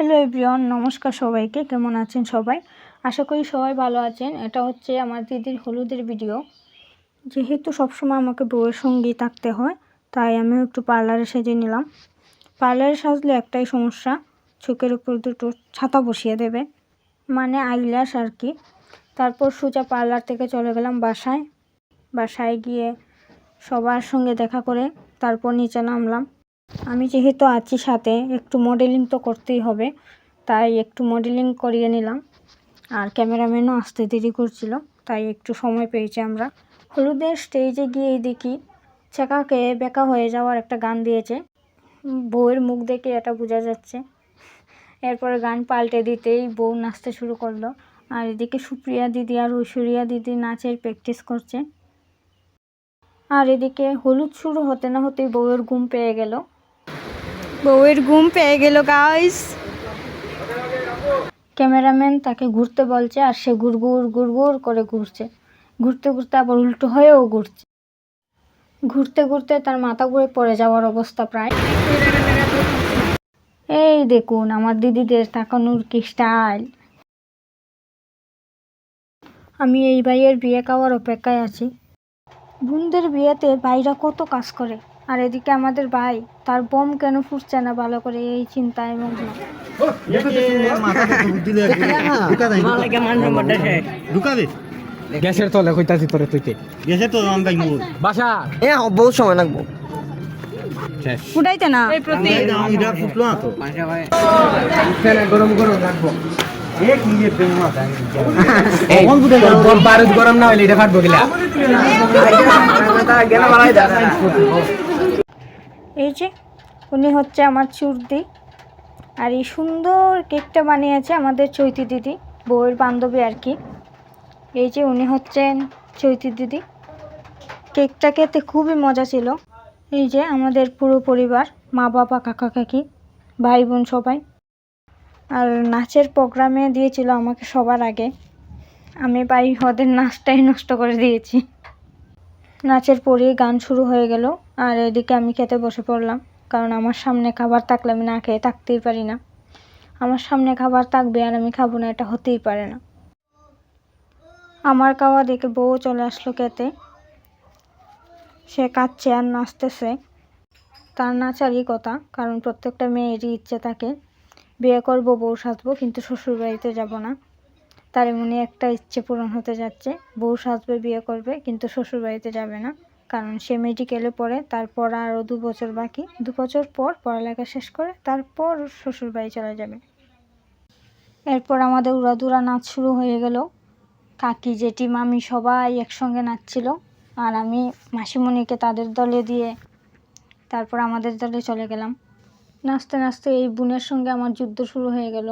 Hello everyone, নমস্কার সবাইকে। কেমন আছেন সবাই? আশা করি সবাই ভালো আছেন। এটা হচ্ছে আমার দিদির হলুদের ভিডিও। যেহেতু সবসময় আমাকে বউয়ের সঙ্গেই থাকতে হয়, তাই আমি একটু পার্লারে সেজে নিলাম। পার্লারে সাজলে একটাই সমস্যা, চোখের উপর দুটো ছাতা বসিয়ে দেবে। মানে আইলাস আর কি। তারপর সোজা পার্লার থেকে চলে গেলাম বাসায়। বাসায় গিয়ে সবার সঙ্গে দেখা করে তারপর নিচে নামলাম। আমি যেহেতু আছি সাথে, একটু মডেলিং তো করতেই হবে, তাই একটু মডেলিং করিয়ে নিলাম। আর ক্যামেরাম্যানও আসতে দেরি করছিল, তাই একটু সময় পেয়েছি আমরা। হলুদের স্টেজে গিয়ে দেখি চেকাকে বেকা হয়ে যাওয়ার একটা গান দিয়েছে। বউয়ের মুখ দেখে এটা বোঝা যাচ্ছে। এরপরে গান পাল্টে দিতেই বউ নাচতে শুরু করল। আর এদিকে সুপ্রিয়া দিদি আর ঐশ্বরিয়া দিদি নাচের প্র্যাকটিস করছে। আর এদিকে হলুদ শুরু হতে না হতেই বউয়ের ঘুম পেয়ে গেল। বউয়ের ঘুম পেয়ে গেল গাইস ক্যামেরাম্যান তাকে ঘুরতে বলছে আর সে গুড়গুড় গুড়গুড় করে ঘুরছে। ঘুরতে ঘুরতে আবার উল্টো হয়েও ঘুরছে। ঘুরতে ঘুরতে তার মাথা ঘুরে পড়ে যাওয়ার অবস্থা প্রায়। এই দেখুন, আমার দিদিদের তাকানোর কি স্টাইল আমি এই ভাইয়ের বিয়ে খাওয়ার অপেক্ষায় আছি। বোনদের বিয়েতে ভাইরা কত কাজ করে? আর এদিকে আমাদের ভাই তার বোম কেন ফুটছে না ভালো করে এই চিন্তায় মগ্ন ঢুকাবে? গ্যাসের তলে কইতাছি তোরে তুইতে। গেছে তো আমি মোর বাসা। এ বহুত সময় লাগবো। ফুটাইতে না? এই প্রতি এটা ফুটলো না তো। ফেলে গরম গরম রাখব গরম না এটা ফাটবো গিলা এই যে উনি হচ্ছে আমার চুরদি। আর এই সুন্দর কেকটা বানিয়েছে আমাদের চৈতি দিদি বউয়ের বান্ধবী আর কি। এই যে উনি হচ্ছেন চৈতি দিদি। কেকটা খেতে খুবই মজা ছিল। এই যে আমাদের পুরো পরিবার মা বাবা কাকা কাকি ভাই বোন সবাই। আর নাচের প্রোগ্রামে দিয়েছিল আমাকে সবার আগে। আমি ভাই ওদের নাচটাই নষ্ট করে দিয়েছি। নাচের পরেই গান শুরু হয়ে গেল, আর এদিকে আমি খেতে বসে পড়লাম, কারণ আমার সামনে খাবার থাকলে আমি না খেয়ে থাকতেই পারি না। আমার সামনে খাবার থাকবে আর আমি খাব না, এটা হতেই পারে না। আমার খাওয়া দেখে বউ চলে আসলো খেতে। সে কাঁদছে আর নাচতেছে। তার নাচারই কথা, কারণ প্রত্যেকটা মেয়েরই ইচ্ছে থাকে। বিয়ে করব, বউ সাজবো, কিন্তু শ্বশুর বাড়িতে যাব না। তার এমনি একটা ইচ্ছে পূরণ হতে যাচ্ছে। বউ সাজবে, বিয়ে করবে, কিন্তু শ্বশুর বাড়িতে যাবে না। কারণ সে মেডিকেলে পড়ে, তারপর আরও দু বছর বাকি। দু বছর পর পড়ালেখা শেষ করে, তারপর শ্বশুর বাড়ি চলে যাবে। এরপর আমাদের উড়াদুরা নাচ শুরু হয়ে গেল। কাকি, জেঠি, মামি সবাই একসঙ্গে নাচছিল। আর আমি মাসিমণিকে তাদের দলে দিয়ে তারপর আমাদের দলে চলে গেলাম। নাচতে নাচতে এই বোনের সঙ্গে আমার যুদ্ধ শুরু হয়ে গেল।